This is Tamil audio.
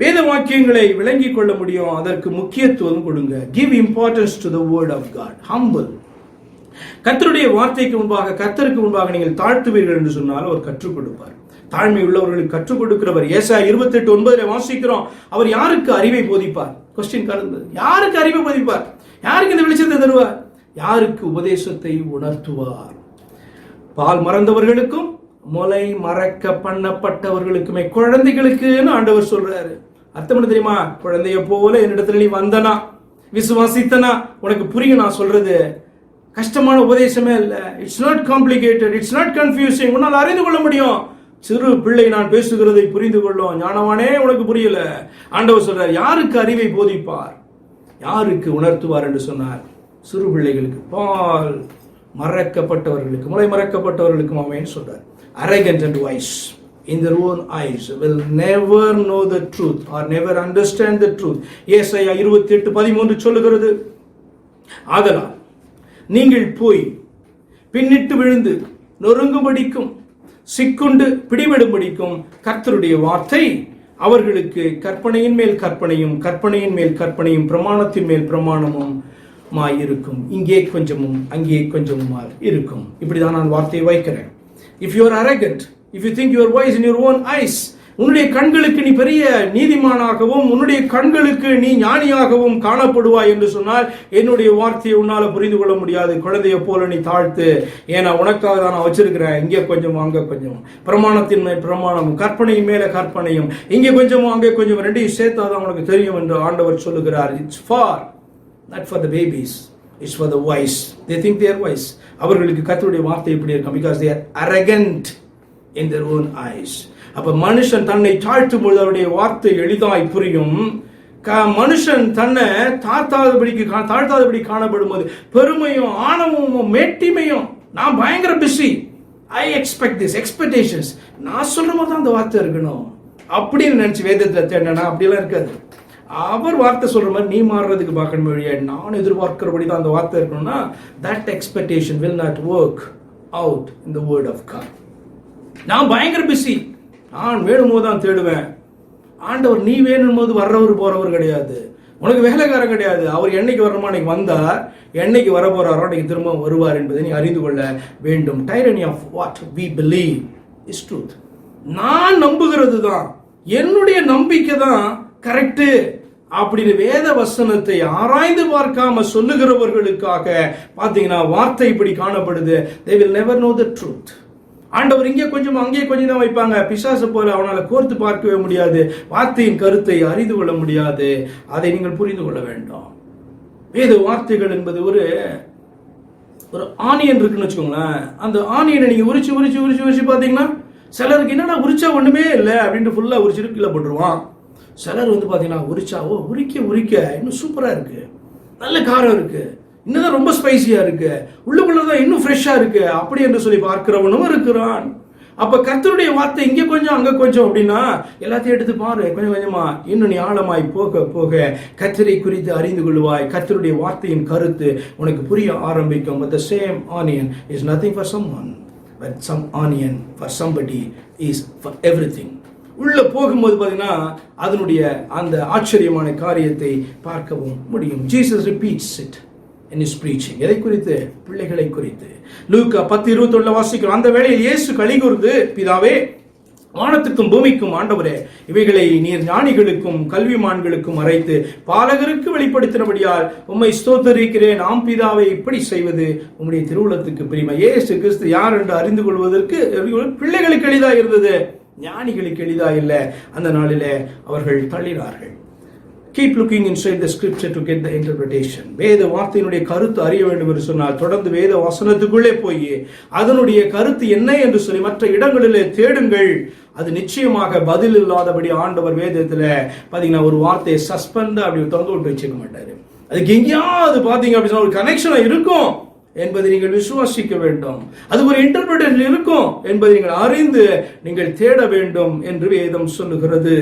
வேத வாக்கியங்களை விளங்கிக் கொள்ள முடியும். அதற்கு முக்கியத்துவம் கொடுங்க. Give importance to the word of God humble கர்த்தருடைய வார்த்தைக்கு முன்பாக கர்த்தருக்கு முன்பாக நீங்கள் தாழ்த்துவீர்கள் என்று சொன்னால் அவர் கற்றுக் கொடுப்பார். தாழ்மை உள்ளவர்களுக்கு கற்றுக் கொடுக்கிறவர். ஏசா இருபத்தி எட்டு ஒன்பதுல வாசிக்கிறோம். அவர் யாருக்கு அறிவை போதிப்பார்? கொஸ்டின் கலந்து யாருக்கு அறிவை போதிப்பார்? யாருக்கு இந்த வெளிச்சத்தை தருவார்? யாருக்கு உபதேசத்தை உணர்த்துவார்? பால் மறந்தவர்களுக்கும் முலை மறக்க பண்ணப்பட்டவர்களுக்குமே குழந்தைகளுக்குன்னு ஆண்டவர் சொல்றாரு. அர்த்தம் என்ன தெரியுமா? குழந்தைய போல என்னிடத்துல நீ வந்தனா விசுவாசித்தனா உனக்கு புரியும் நான் சொல்றது. கஷ்டமான உபதேசமே இல்லை. It's not complicated it's not confusing உன்னால் அறிந்து கொள்ள முடியும். சிறு பிள்ளை நான் பேசுகிறதை புரிந்து கொள்ளும். ஞானவானே உனக்கு புரியல. ஆண்டவர் சொல்றார் யாருக்கு அறிவை போதிப்பார்? யாருக்கு உணர்த்துவார்? என்று சொன்னார். சிறு பிள்ளைகளுக்கு. பால். மறக்கப்பட்டவர்களுக்கு முளை மறக்கப்பட்டவர்களுக்கும் அவன் சொல்றார். Arrogant and wise in their own eyes will never know the truth or never understand the truth. ஐயா இருபத்தி எட்டு பதிமூன்று சொல்லுகிறது. ஆதலால் நீங்கள் போய் பின்னிட்டு விழுந்து நொறுங்கும்படிக்கும் சிக்குண்டு பிடிபடும்படிக்கும் கர்த்தருடைய வார்த்தை அவர்களுக்கு கற்பனையின் மேல் கற்பனையும் கற்பனையின் மேல் கற்பனையும் பிரமாணத்தின் மேல் பிரமாணமும் இருக்கும் இங்கே கொஞ்சமும் அங்கே கொஞ்சமுமா இருக்கும். இப்படிதான் நான் வார்த்தையை வைக்கிறேன் if you are arrogant if you think your wise in your own eyes உன்னுடைய கண்களுக்கு நீ பெரிய நீதிமானாகவும் உன்னுடைய கண்களுக்கு நீ ஞானியாகவும் காணப்படுவாய் என்று சொன்னால் என்னுடைய வார்த்தையை உன்னால புரிந்து கொள்ள முடியாது. குழந்தைய போல நீ தாழ்த்து ஏன்னா உனக்காக தான் நான் வச்சிருக்கிறேன். இங்கே கொஞ்சம் அங்கே கொஞ்சம். பிரமாணத்தின் மேல் பிரமாணமும் கற்பனையும் மேல கற்பனையும். இங்கே கொஞ்சமும் அங்கே கொஞ்சம். ரெண்டையும் சேர்த்தாதான் உனக்கு தெரியும் என்று ஆண்டவர் சொல்லுகிறார். It's for not for the babies it's for the wise they think they're wise அவர்களுக்கு கத்தருடைய வார்த்தை எப்படி இருக்கும்? Because they're arrogant in their own eyes அப்போ மனுஷன் தன்னை தாழ்த்தும் பொழுது அவருடைய வார்த்தை எளிதாய் புரியும். க மனுஷன் தன்னை தாழ்த்தாதபடிக்கு கா- தாழ்த்தாதபடி காணப்படும் போது பெருமையும் ஆணவமும் மேட்டிமையும் நான் பயங்கர busy I expect this expectations நான் சொல்கிற மாதிரி தான் அந்த வார்த்தை இருக்கணும். அப்படின்னு நினச்சி வேதத்தில் தேடினா அப்படிலாம் இருக்காது. அவர் வார்த்தை சொல்கிற மாதிரி நீ மாறுறதுக்கு பார்க்கணும் வழியா நான் எதிர்பார்க்கிறபடி தான் அந்த வார்த்தை இருக்கணும்னா that expectation will not work out இந்த வேர்ட் ஆஃப் காட் நான் பயங்கர பிஸி நான் வேணும் போது தான் தேடுவேன். ஆண்டவர் நீ வேணும் போது வர்றவர் போகிறவர் கிடையாது. உனக்கு வேலைக்காரன் கிடையாது. அவர் என்னைக்கு வரணுமோ அன்னைக்கு வந்தார். என்னைக்கு வர போகிறாரோ அன்னைக்கு திரும்ப வருவார் என்பதை நீ அறிந்து கொள்ள வேண்டும். Tyranny of what we believe is truth நான் நம்புகிறது தான் என்னுடைய நம்பிக்கை தான் கரெக்டு அப்படின்னு வேத வசனத்தை ஆராய்ந்து பார்க்காம சொல்லுகிறவர்களுக்காக பார்த்தீங்கன்னா வார்த்தை இப்படி காணப்படுது. They will never know the truth ஆண்டவர் இங்கே கொஞ்சம் அங்கே கொஞ்சம் தான் வைப்பாங்க. பிசாசு போல அவனால் கோர்த்து பார்க்கவே முடியாது. வார்த்தையின் கருத்தை அறிந்து கொள்ள முடியாது. அதை நீங்கள் புரிந்து கொள்ள வேண்டும். வேத வார்த்தைகள் என்பது ஒரு ஒரு ஆனியன் இருக்குன்னு வச்சுக்கோங்களேன். அந்த ஆனியனை நீங்கள் உரிச்சு உரிச்சு உரிச்சு உரிச்சு பார்த்தீங்கன்னா சிலருக்கு என்னடா உரிச்சா ஒன்றுமே இல்லை அப்படின்ட்டு ஃபுல்லாக உரிச்சிட்டு கீழே போட்டுருவான். சிலர் வந்து பார்த்தீங்கன்னா உரிச்சாவோ உரிக்க உரிக்க இன்னும் சூப்பரா இருக்கு. நல்ல காரம் இருக்கு. இன்னும் ரொம்ப ஸ்பைசியா இருக்கு. உள்ளுக்குள்ளே தான் இன்னும் ஃப்ரெஷ்ஷா இருக்கு. அப்படி என்று சொல்லி பார்க்கிறவனும் இருக்கிறான். அப்ப கர்த்தருடைய வார்த்தை இங்க கொஞ்சம் அங்க கொஞ்சம் அப்படின்னா எல்லாத்தையும் எடுத்து பாரு. கொஞ்சம் கொஞ்சமா. இன்னும் நீ ஆழமாய் போக போக கர்த்தரை குறித்து அறிந்து கொள்வாய். கர்த்தருடைய வார்த்தையின் கருத்து உனக்கு புரிய ஆரம்பிக்கும். But the same onion is nothing for someone but some onion for somebody is for everything உள்ள போகும்போது பார்த்தீங்கன்னா அதனுடைய அந்த ஆச்சரியமான காரியத்தை பார்க்கவும் முடியும். Jesus repeats it in is preaching. எதை குறித்து? பிள்ளைகளை குறித்து. லூக்கா பத்து இருபத்தொள்ள வாசிக்கிறோம். அந்த வேளையில் இயேசு கலிகூர்ந்து பிதாவே வானத்துக்கும் பூமிக்கும் ஆண்டவரே இவைகளை நீர் ஞானிகளுக்கும் கல்விமான்களுக்கும் மறைத்து பாலகருக்கு வெளிப்படுத்தினபடியால் உம்மை ஸ்தோத்தரிக்கிறேன். ஆம் பிதாவை இப்படி செய்வது உம்முடைய திருவுளத்துக்கு பிரிமை. ஏசு கிறிஸ்து யார் என்று அறிந்து கொள்வதற்கு பிள்ளைகளுக்கு எளிதாக இருந்தது ஞானிகளுக்கு எளிதா இல்லை. அந்த நாளில் அவர்கள் தள்ளினார்கள். Keep looking inside the scripture to get the interpretation வேத வார்த்தையினுடைய கருத்து அறிய வேண்டும் என்று சொன்னால் தொடர்ந்து வேத வசனத்துக்குள்ளே போய் அதனுடைய கருத்து என்ன என்று சொல்லி மற்ற இடங்களிலே தேடுங்கள். அது நிச்சயமாக பதில் இல்லாதபடி ஆண்டவர் வேதத்தில் பார்த்தீங்கன்னா ஒரு வார்த்தையை சஸ்பெண்ட் அப்படி திறந்து விட்டு வச்சுக்க மாட்டார். அதுக்கு எங்கேயாவது பார்த்தீங்க அப்படின்னா ஒரு கனெக்ஷன் இருக்கும். என்பதை நீங்கள் விசுவாசிக்க வேண்டும். அது ஒரு இன்டர்பிரேஷன் இருக்கும் என்பதை நீங்கள் அறிந்து நீங்கள் தேட வேண்டும் என்று வேதம் சொல்லுகிறது.